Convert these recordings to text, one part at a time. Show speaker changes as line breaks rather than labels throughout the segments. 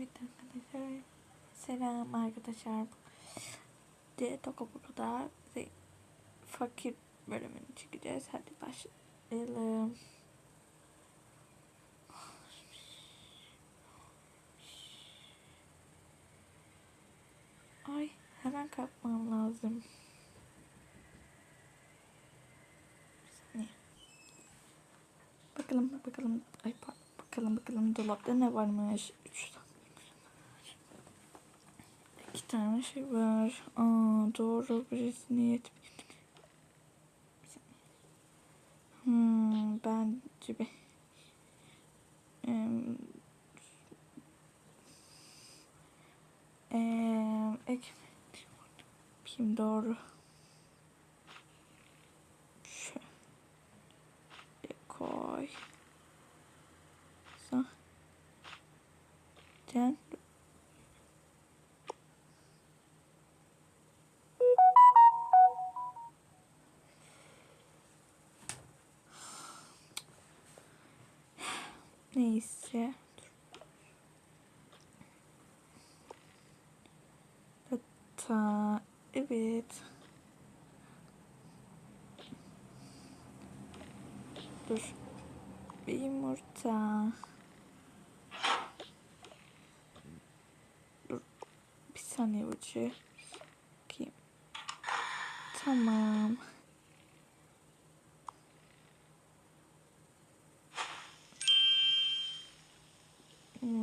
Evet arkadaşlar. Selam arkadaşlar. De Tokoburu'da bize fakir bölümünü çekeceğiz. Hadi başlayalım. Ay hemen kalkmam lazım. Bakalım bakalım. Ay pardon. Bakalım bakalım dolapta ne varmış. Üç tane. İki tane şey var. Aa doğru birisini yetmedi. Bir saniye. Hmm, bence bir Em, em, ekmek Kim doğru neyse Hatta evet. Dur. Bir yumurta. Dur. Bir saniye. Bakayım. Tamam.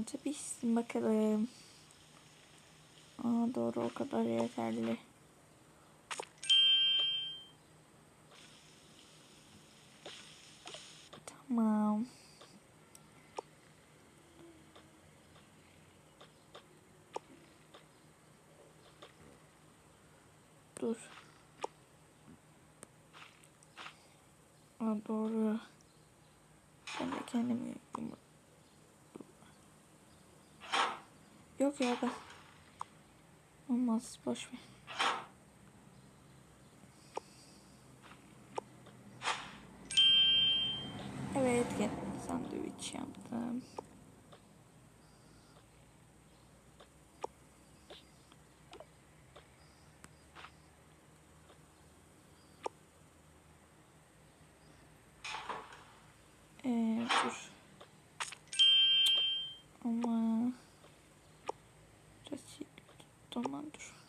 Yumurta pişsin bakalım. Aa doğru o kadar yeterli. Tamam. Dur. Aa doğru. Ben de kendimi yumur- Yok ya ben Olmaz boş ver. Evet gel sandviç yaptım. Ee, dur. Ama biraz iyi. Dur.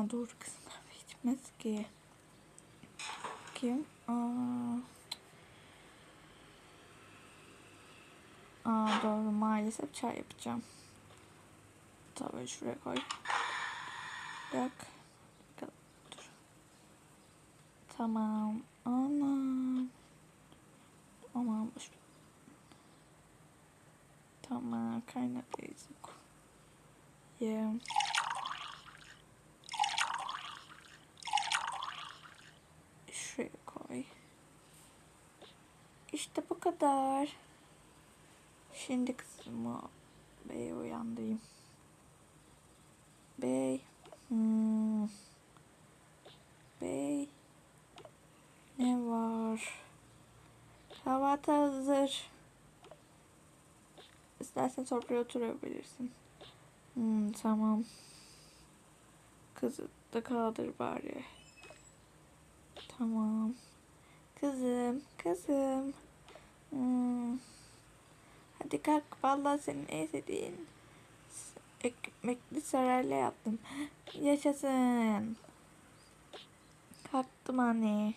Aha doğru kızlar bitmez ki. Kim? Aa. Aa doğru maalesef çay yapacağım. Tavayı şuraya koy. Bakalım, Dur. Tamam. Ana. Aman boş. Tamam kaynatayız. Yeah. Şuraya koy. İşte bu kadar. Şimdi kızımı Bey uyandırayım. Bey. Hmm. Bey. Ne var? Kahvaltı hazır. İstersen sofraya oturabilirsin. Hmm, tamam. Kızı da kaldır bari. Tamam. Kızım, kızım. Hmm. Hadi kalk. Vallahi senin en sevdiğin ekmekli sarayla yaptım. Yaşasın. Kalktım anne.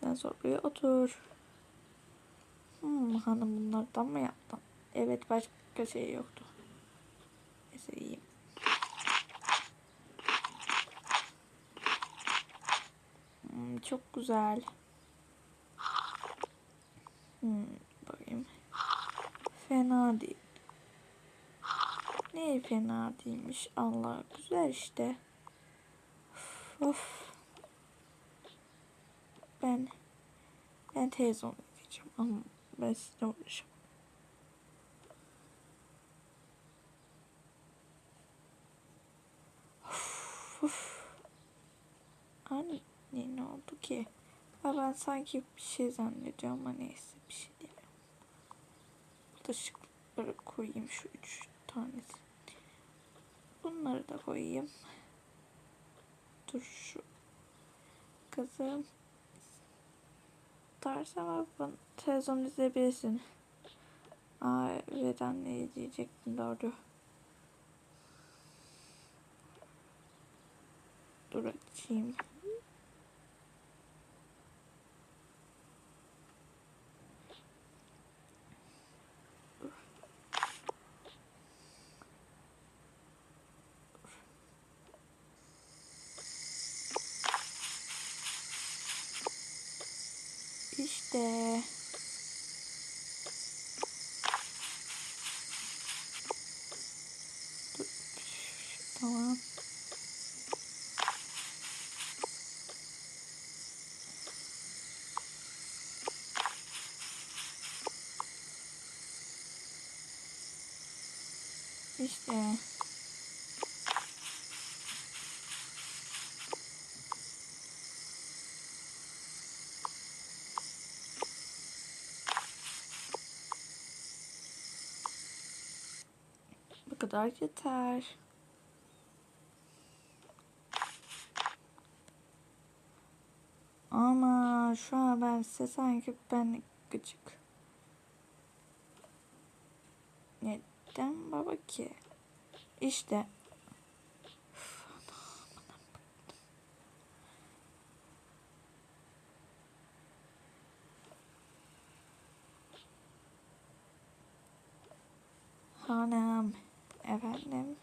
Sen sofraya otur. Hmm, hanım bunlardan mı yaptın? Evet başka şey yoktu. Neyse iyiyim. Hmm, çok güzel. Hmm, bakayım. Fena değil. Ne fena değilmiş. Allah güzel işte. Of. of. Ben ben televizyon izleyeceğim ama ben sizinle uğraşamam. Of. Anne ne oldu ki? Ha, ben sanki bir şey zannediyorum ama neyse bir şey demiyorum. Bulaşıkları koyayım şu üç tanesi. Bunları da koyayım. Dur şu kızım. Dersen bana televizyon izleyebilirsin. Aa evet anne diyecektim doğru. Dur açayım. İşte. Dur, Tamam. İşte. Bu kadar yeter. Ama şu size sanki ben gıcık. Neden baba ki? İşte. Hanım. Efendim.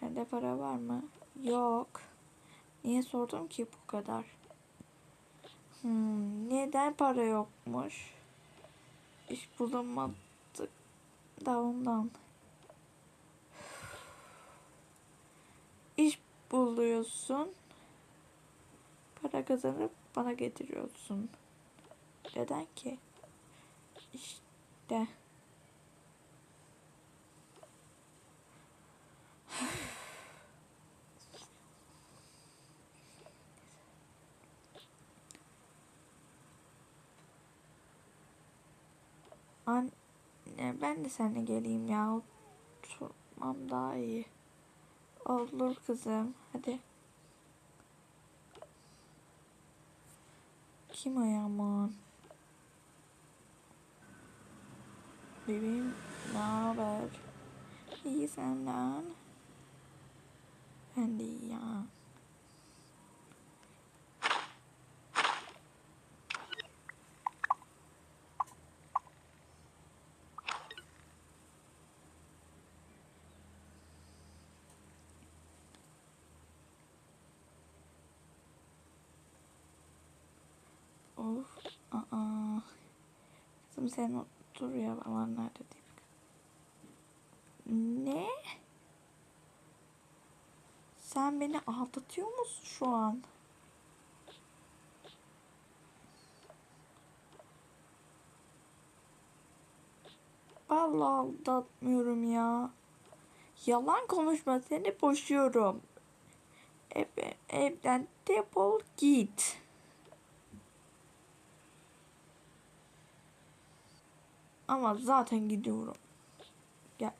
Sende para var mı? Yok. Niye sordum ki bu kadar? Hmm, neden para yokmuş? İş bulamadık da ondan. İş buluyorsun. Para kazanıp bana getiriyorsun. Neden ki? İşte. Anne ben de seninle geleyim ya. Oturmam daha iyi. Olur kızım. Hadi. Kim o yaman? Bebeğim ne haber? İyi senden. Ben de iyi ya. Of. Aa. Kızım sen otur ya. Baban nerede diye. Ne? Sen beni aldatıyor musun şu an? Vallahi aldatmıyorum ya. Yalan konuşma seni boşuyorum. Ev, evden defol git. Ama zaten gidiyorum. Gel.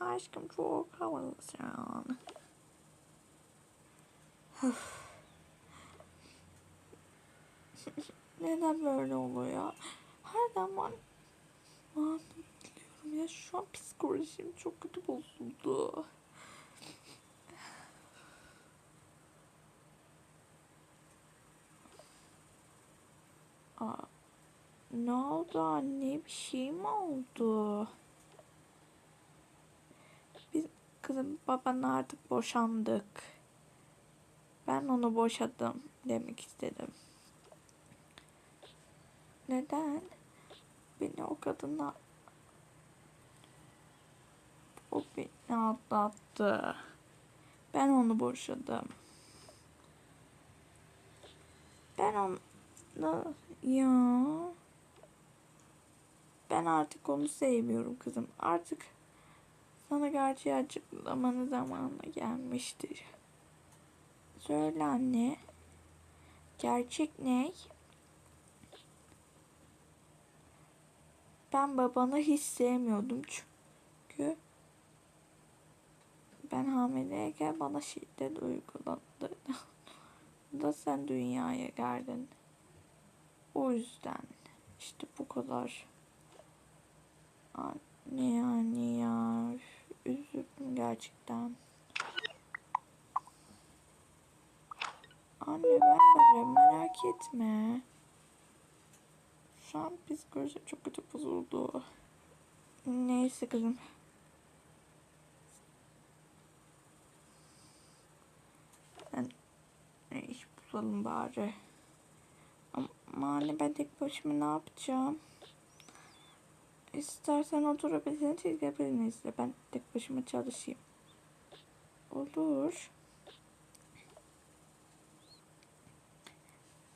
Aşkım çok havalısın. Neden böyle oluyor? Her zaman anlıyorum ya şu an psikolojim çok kötü bozuldu. Aa, ne oldu anne? Bir şey mi oldu? Biz kızım babanla artık boşandık. Ben onu boşadım demek istedim. Neden? Beni o kadına o beni atlattı. Ben onu boşadım. Ben onu ya ben artık onu sevmiyorum kızım. Artık sana gerçeği açıklamanın zamanı gelmiştir. Söyle anne. Gerçek ne? Ben babanı hiç sevmiyordum çünkü ben hamileyken bana şiddet uygulandı. da sen dünyaya geldin. O yüzden işte bu kadar. Anne yani ya. Üzüldüm gerçekten. Anne ben varım merak etme. Şu an psikolojim çok kötü bozuldu. Neyse kızım. Ben ne iş bulalım bari. Ama anne ben tek başıma ne yapacağım? İstersen oturabilirsin çizgi filmi Ben tek başıma çalışayım. Olur.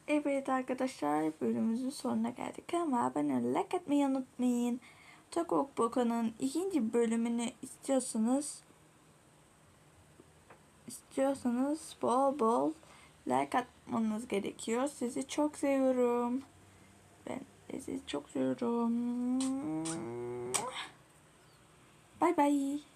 Evet arkadaşlar bölümümüzün sonuna geldik ama abone like etmeyi unutmayın. Tokok Bokan'ın ikinci bölümünü istiyorsanız istiyorsanız bol bol like atmanız gerekiyor. Sizi çok seviyorum. Sizi çok seviyorum. Bye bye.